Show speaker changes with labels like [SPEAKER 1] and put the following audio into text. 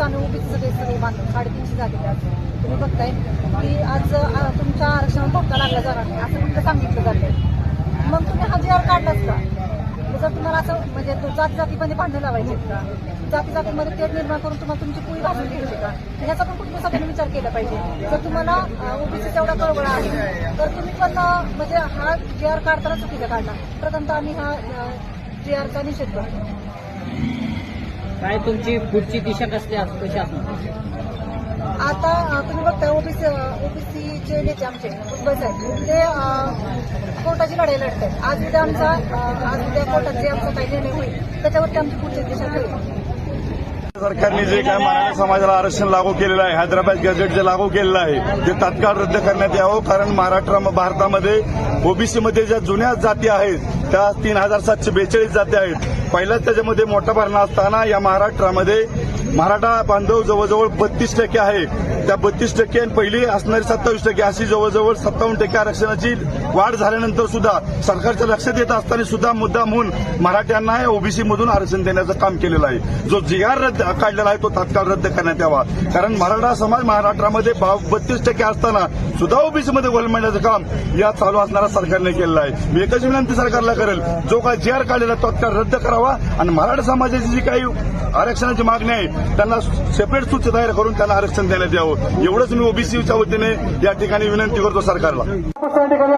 [SPEAKER 1] त्यावेळेस आम्ही ओबीसी सगळे सगळे बांधतो साडेतीनशे झालेले आज तुम्ही बघताय की आज तुमच्या आरक्षण धक्का लागला जाणार नाही असं तुमचं सांगितलं जातंय? मग तुम्ही हा जी आर काढलाच का? जर तुम्हाला असं म्हणजे जाती जातीमध्ये भांडणं लावायचे का? जाती जातीमध्ये तेढ निर्माण करून तुम्हाला तुमची पोळी भाजून घ्यायची का? ह्याचा पण कुठल्या सगळ्यांनी विचार केला पाहिजे. जर तुम्हाला ओबीसी तेवढा कळवळा आहे तर तुम्ही पण म्हणजे हा जे आर काढताना चुकीचा काढला. प्रथमतः आम्ही हा जे आरचा निषेध करतो.
[SPEAKER 2] काय तुमची पुढची दिशा कसली असते कशी
[SPEAKER 1] आता तुम्ही बघताय ओबीसी ओबीसीचे नेते आमचे भुजबळ साहेब. ते कोर्टाची लढाई लढतात आहेत आज उद्या आमचा आज उद्या कोर्टात आमचा काही निर्णय होईल त्याच्यावरती आमची पुढची दिशा ठरेल
[SPEAKER 3] सरकारने जे काय मराठा समाजाला आरक्षण लागू केलेलं आहे हैदराबाद गॅझेट जे लागू केलेलं आहे ते तात्काळ रद्द करण्यात यावं. कारण महाराष्ट्र भारतामध्ये ओबीसीमध्ये ज्या जुन्या जाती आहेत त्या तीन हजार सातशे बेचाळीस जाती आहेत. पहिल्याच त्याच्यामध्ये मोठा भरणा असताना या महाराष्ट्रामध्ये मराठा बांधव जवळजवळ बत्तीस टक्के आहे. त्या बत्तीस टक्के आणि पहिली असणारी सत्तावीस टक्के अशी जवळजवळ सत्तावन्न टक्के आरक्षणाची वाढ झाल्यानंतर सुद्धा सरकारच्या लक्षात येत असताना सुद्धा मुद्दा म्हणून मराठ्यांना ओबीसी मधून आरक्षण देण्याचं काम केलेलं आहे. जो जिगार आर रद्द काढलेला आहे तो तात्काळ रद्द करण्यात यावा. कारण मराठा समाज महाराष्ट्रामध्ये बत्तीस टक्के असताना सुद्धा ओबीसी मध्ये गोलमडण्याचं काम या चालू असणाऱ्या सरकारने केलेलं आहे. मी एकच विनंती सरकारला करेल जो काय जी आर काढलेला तो तात्काळ रद्द करावा आणि मराठा समाजाची जी काही आरक्षणाची मागणी आहे त्यांना सेपरेट सूच तयार करून त्यांना आरक्षण देण्यात यावं. एवढंच मी ओबीसीच्या वतीने या ठिकाणी विनंती करतो सरकारला.